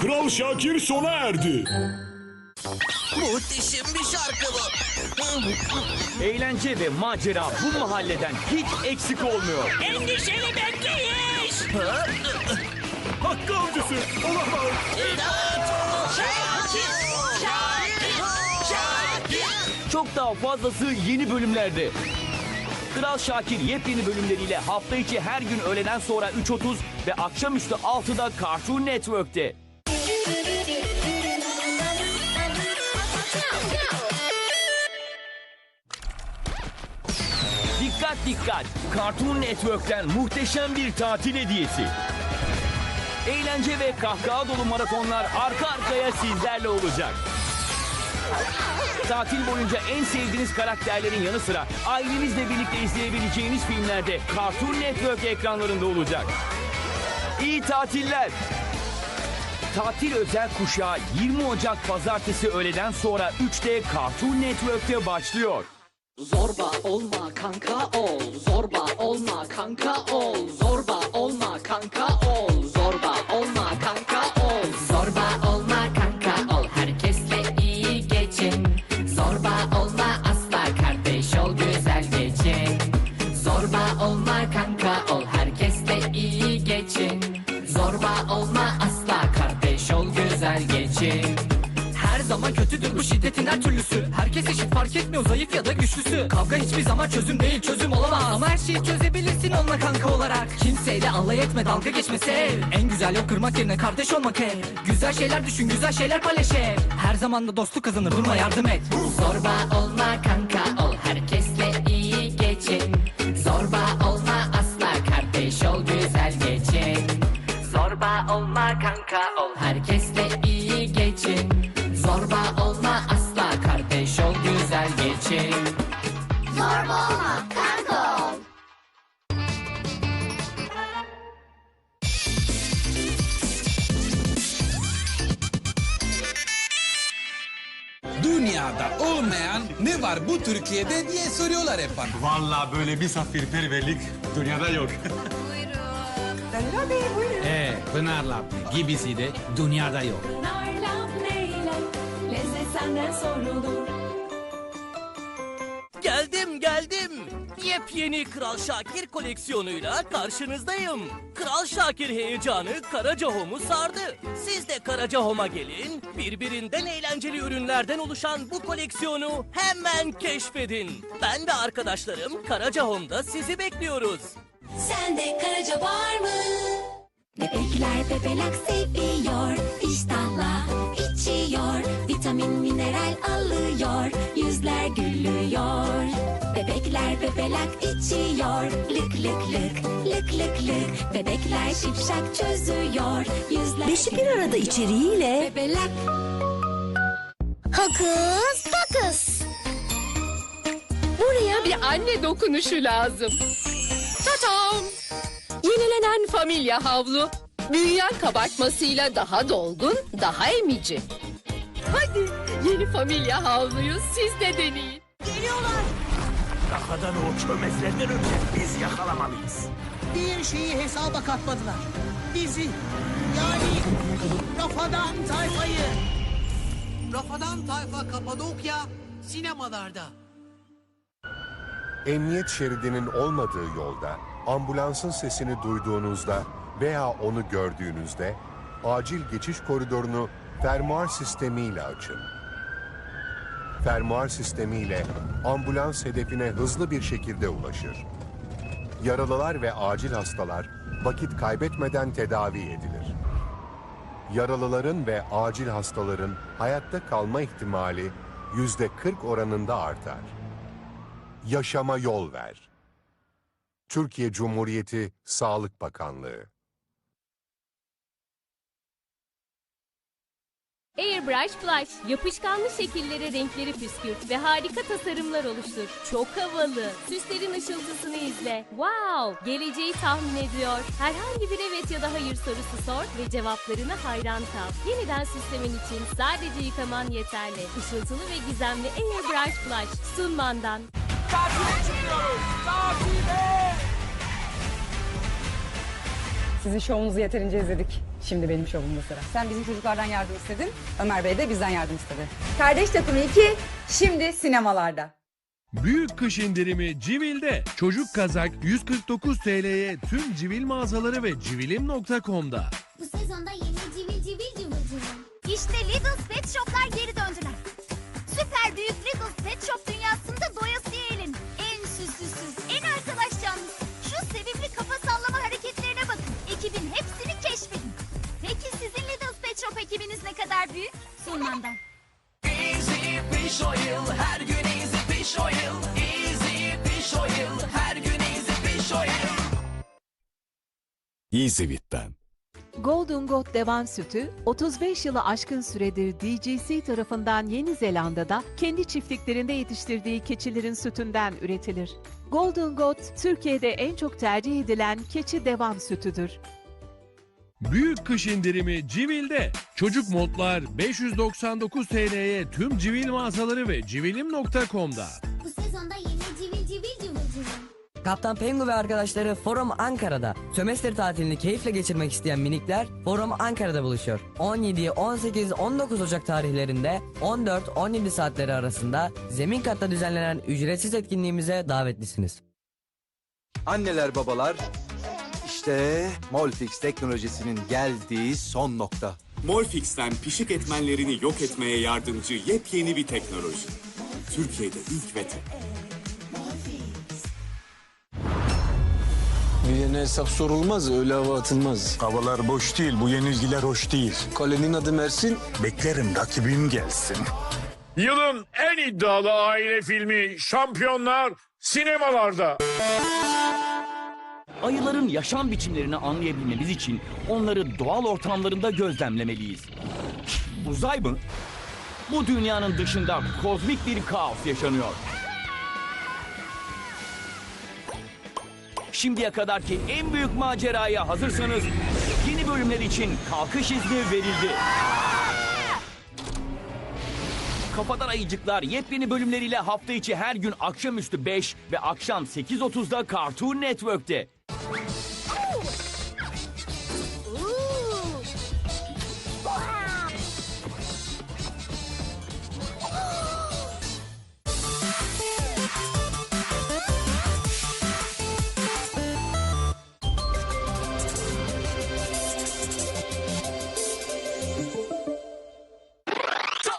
Kral Şakir sona erdi. Muhteşem bir şarkı bu. Eğlence ve macera bu mahalleden hiç eksik olmuyor. Endişeli bekleyiş. Hakkı avcısı olamaz. Şakir, Şakir, Şakir. Çok daha fazlası yeni bölümlerde. Kral Şakir yepyeni bölümleriyle hafta içi her gün öğleden sonra 3.30 ve akşamüstü 6'da Cartoon Network'te. Dikkat dikkat! Cartoon Network'ten muhteşem bir tatil hediyesi. Eğlence ve kahkaha dolu maratonlar arka arkaya sizlerle olacak. Tatil boyunca en sevdiğiniz karakterlerin yanı sıra ailenizle birlikte izleyebileceğiniz filmlerde Cartoon Network ekranlarında olacak. İyi tatiller. Tatil özel kuşağı 20 Ocak pazartesi öğleden sonra 3'te Cartoon Network'te başlıyor. Zorba olma kanka ol Zorba olma kanka ol Zorba olma kanka ol Zorba olma asla kardeş ol güzel geçin. Her zaman kötüdür bu şiddetin her türlüsü. Herkes eşit fark etmiyor zayıf ya da güçlüsü. Kavga hiçbir zaman çözüm değil çözüm olamaz. Ama her şeyi çözebilirsin onunla kanka olarak. Kimseyle alay etme dalga geçme sev. En güzel yok kırmak yerine kardeş olmak hep. Güzel şeyler düşün güzel şeyler paylaş hep. Her zaman da dostluk kazanır durma yardım et. Zorba olma kanka ol Herkesle iyi geçin. Zorba olma asla kardeş ol güzel kanka ol Herkesle iyi geçin Zorba olma asla kardeş ol güzel geçin Zorba olma kanka ol. Dünyada olmayan ne var bu Türkiye'de diye soruyorlar hep bana. Vallahi böyle misafirperverlik dünyada yok. Ee, Pınar'la gibisi de dünyada yok. Narla neyle lezzet senden sorulur. Geldim geldim. Yepyeni Kral Şakir koleksiyonuyla karşınızdayım. Kral Şakir heyecanı Karacahom'u sardı. Siz de Karacahom'a gelin. Birbirinden eğlenceli ürünlerden oluşan bu koleksiyonu hemen keşfedin. Ben ve arkadaşlarım Karacahom'da sizi bekliyoruz. Sende karaca var mı? Bebekler bebelak seviyor, iştahla içiyor, vitamin mineral alıyor, yüzler gülüyor. Bebekler bebelak içiyor, lık lık lık, lık lık lık. Bebekler şipşak çözüyor, yüzler Beşi bir arada içeriğiyle Bebelak Hokus pokus. buraya bir anne dokunuşu lazım. Tatam! Yenilenen familya havlu. Büyüyen kabartmasıyla daha dolgun, daha emici. Hadi yeni familya havluyu siz de deneyin. Kafadan o çömezlerden önce biz yakalamalıyız. Bir şeyi hesaba katmadılar. Bizi. Yani Rafadan Tayfa'yı. Rafadan Tayfa Kapadokya sinemalarda. Emniyet şeridinin olmadığı yolda ambulansın sesini duyduğunuzda veya onu gördüğünüzde acil geçiş koridorunu fermuar sistemiyle açın. Fermuar sistemiyle ambulans hedefine hızlı bir şekilde ulaşır. Yaralılar ve acil hastalar vakit kaybetmeden tedavi edilir. Yaralıların ve acil hastaların hayatta kalma ihtimali yüzde 40 oranında artar. Yaşama yol ver. Türkiye Cumhuriyeti Sağlık Bakanlığı Airbrush Flash yapışkanlı şekillere renkleri püskürt ve harika tasarımlar oluştur. Çok havalı. Süslerin ışıltısını izle. Wow! Geleceği tahmin ediyor. Herhangi bir evet ya da hayır sorusu sor ve cevaplarına hayran kal. Yeniden süslemen için sadece yıkaman yeterli. Işıltılı ve gizemli Airbrush Flash sunmandan. Sizin şovunuzu yeterince izledik. Şimdi benim şovumda sıra. Sen bizim çocuklardan yardım istedin. Ömer Bey de bizden yardım istedi. Kardeş takımı 2 şimdi sinemalarda. Büyük kış indirimi Civil'de. Çocuk kazak 149 TL'ye tüm Civil mağazaları ve civilim.com'da. Bu sezonda yeni civil civil cıvıl cıvıl. İşte Lidl Pet Shop'lar geri döndüler. Süper büyük Lidl Pet Shop dünyasında Sunmandan. Easy Fish Oil, her gün Easy Fish Oil. Easy Fish Oil, her gün Easy Fish Oil. Easyvit'ten. Golden Goat Devam Sütü, 35 yılı aşkın süredir DGC tarafından Yeni Zelanda'da kendi çiftliklerinde yetiştirdiği keçilerin sütünden üretilir. Golden Goat, Türkiye'de en çok tercih edilen keçi devam sütüdür. Büyük kış indirimi Civil'de. Çocuk modlar 599 TL'ye tüm Civil mağazaları ve civilim.com'da. Bu sezonda yeni civil civil cıvıl cıvıl. Kaptan Pengu ve arkadaşları Forum Ankara'da. Sömestr tatilini keyifle geçirmek isteyen minikler Forum Ankara'da buluşuyor. 17, 18, 19 Ocak tarihlerinde 14-17 saatleri arasında zemin katta düzenlenen ücretsiz etkinliğimize davetlisiniz. Anneler babalar işte Molfix teknolojisinin geldiği son nokta. Molfix'ten pişik etmenlerini yok etmeye yardımcı yepyeni bir teknoloji. Türkiye'de ilk ve tek. Bir yeni hesap sorulmaz, öyle hava atılmaz. Havalar boş değil, bu yenilgiler hoş değil. Kalenin adı Mersin. Beklerim rakibim gelsin. Yılın en iddialı aile filmi Şampiyonlar sinemalarda. Ayıların yaşam biçimlerini anlayabilmemiz için onları doğal ortamlarında gözlemlemeliyiz. Uzay mı? Bu dünyanın dışında kozmik bir kaos yaşanıyor. Şimdiye kadarki en büyük maceraya hazırsanız yeni bölümler için kalkış izni verildi. Kafadan Ayıcıklar yepyeni bölümleriyle hafta içi her gün akşamüstü 5 ve akşam 8.30'da Cartoon Network'te.